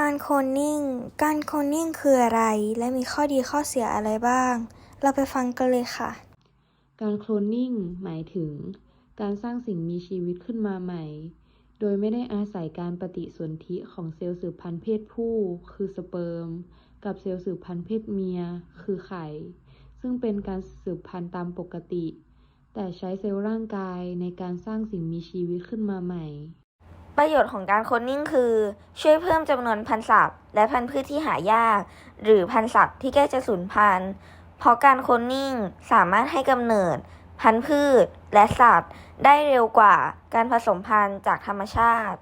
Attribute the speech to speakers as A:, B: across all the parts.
A: การโคลนนิ่ง การโคลนนิ่งคืออะไร และมีข้อดีข้อเสียอะไรบ้าง เราไปฟังกันเลยค่ะ
B: การโคลนนิ่งหมายถึง การสร้างสิ่งมีชีวิตขึ้นมาใหม่ โดยไม่ได้อาศัยการปฏิสนธิของเซลล์สืบพันธุ์เพศผู้ คือสเปิร์ม กับเซลล์สืบพันธุ์เพศเมีย คือไข่ ซึ่งเป็นการสืบพันธุ์ตามปกติ แต่ใช้เซลล์ร่างกายในการสร้างสิ่งมีชีวิตขึ้นมาใหม่
A: ประโยชน์ของการโคลนนิ่งคือ ช่วยเพิ่มจำนวนพันธุ์สัตว์และพันธุ์พืชที่หายาก หรือพันธุ์สัตว์ที่ใกล้จะสูญพันธุ์ เพราะการโคลนนิ่งสามารถให้กำเนิด พันธุ์พืช และสัตว์ ได้เร็วกว่าการผสมพันธุ์จากธรรมชาติ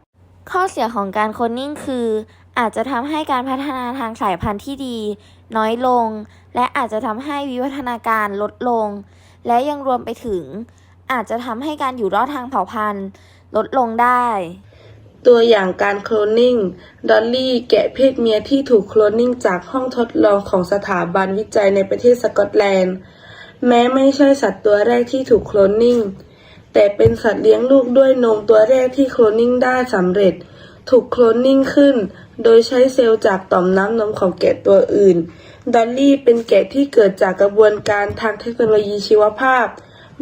A: ข้อเสียของการโคลนนิ่งคือ อาจจะทำให้การพัฒนาทางสายพันธุ์ที่ดี น้อยลง และอาจจะทำให้วิวัฒนาการลดลง และยังรวมไปถึง อาจจะทำให้การอยู่รอดทางเผ่าพันธุ์ ลดลงได้
C: ตัวอย่างการโคลนนิ่ง ดอลลี่แกะเพศเมียที่ถูกโคลนนิ่งจากห้องทดลองของสถาบันวิจัยในประเทศสกอตแลนด์ แม้ไม่ใช่สัตว์ตัวแรกที่ถูกโคลนนิ่ง แต่เป็นสัตว์เลี้ยงลูกด้วยนมตัวแรกที่โคลนนิ่งได้สำเร็จ ถูกโคลนนิ่งขึ้น โดยใช้เซลล์จากต่อมน้ำนมของแกะตัวอื่น ดอลลี่เป็นแกะที่เกิดจากกระบวนการทางเทคโนโลยีชีวภาพ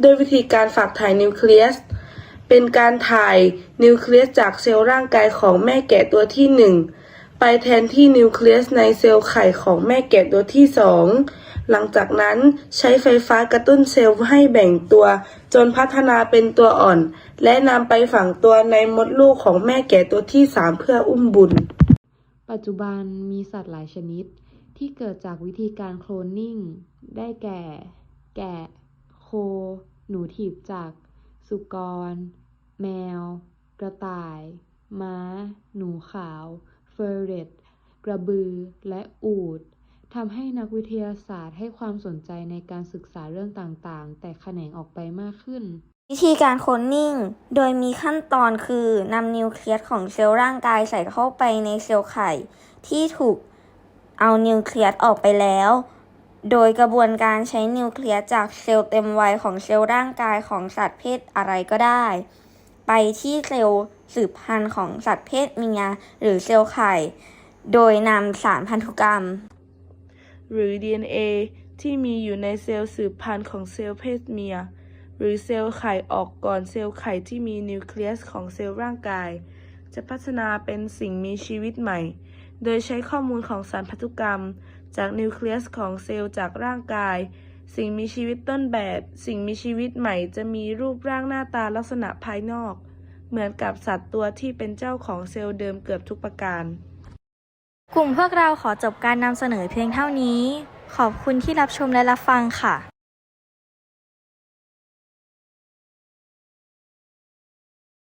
C: ด้วยวิธีการฝากถ่ายนิวเคลียส เป็นการถ่ายนิวเคลียสจากเซลล์ร่างกายของแม่แกะตัวที่หนึ่งไปแทนที่นิวเคลียสในเซลล์ไข่ของแม่แกะตัวที่สองหลังจากนั้นใช้ไฟฟ้ากระตุ้นเซลล์ให้แบ่งตัว จนพัฒนาเป็นตัวอ่อน และนำไปฝังตัวในมดลูกของแม่แกะตัวที่สามเพื่ออุ้มบุญ
B: ปัจจุบันมีสัตว์หลายชนิดที่เกิดจากวิธีการโคลนนิ่ง ได้แก่ แกะ โค หนูถีบจักสุกร แมว กระต่าย ม้า หนูขาว เฟอร์เรตกระบือ และอูฐทำให้นักวิทยาศาสตร์ให้ความสนใจในการศึกษาเรื่องต่างๆ แต่แขนงออกไปมากขึ้น
A: วิธีการโคลนนิ่ง โดยมีขั้นตอนคือนำนิวเคลียสของเซลล์ร่างกายใส่เข้าไปในเซลล์ไข่ ที่ถูกเอานิวเคลียสออกไปแล้ว โดยกระบวนการใช้นิวเคลียสจากเซลล์เต็มวัยของเซลล์ร่างกายของสัตว์เพศอะไรก็ได้ ไปที่เซลล์สืบพันธุ์ของสัตว์เพศเมียหรือเซลล์ไข่ โดยนำสารพันธุกรรม
C: หรือ DNA ที่มีอยู่ในเซลล์สืบพันธุ์ของเซลล์เพศเมีย หรือเซลล์ไข่ออกก่อนเซลล์ไข่ที่มีนิวเคลียสของเซลล์ร่างกาย จะพัฒนาเป็นสิ่งมีชีวิตใหม่ โดยใช้ข้อมูลของสารพันธุกรรม จากนิวเคลียสของเซลล์จากร่างกาย สิ่งมีชีวิตต้นแบบ สิ่งมีชีวิตใหม่จะมีรูปร่างหน้าตาลักษณะภายนอก เหมือนกับสัตว์ตัวที่เป็นเจ้าของเซลล์เดิมเกือบทุกประการ
A: กลุ่มพวกเราขอจบการนำเสนอเพียงเท่านี้ ขอบคุณที่รับชมและรับฟังค่ะ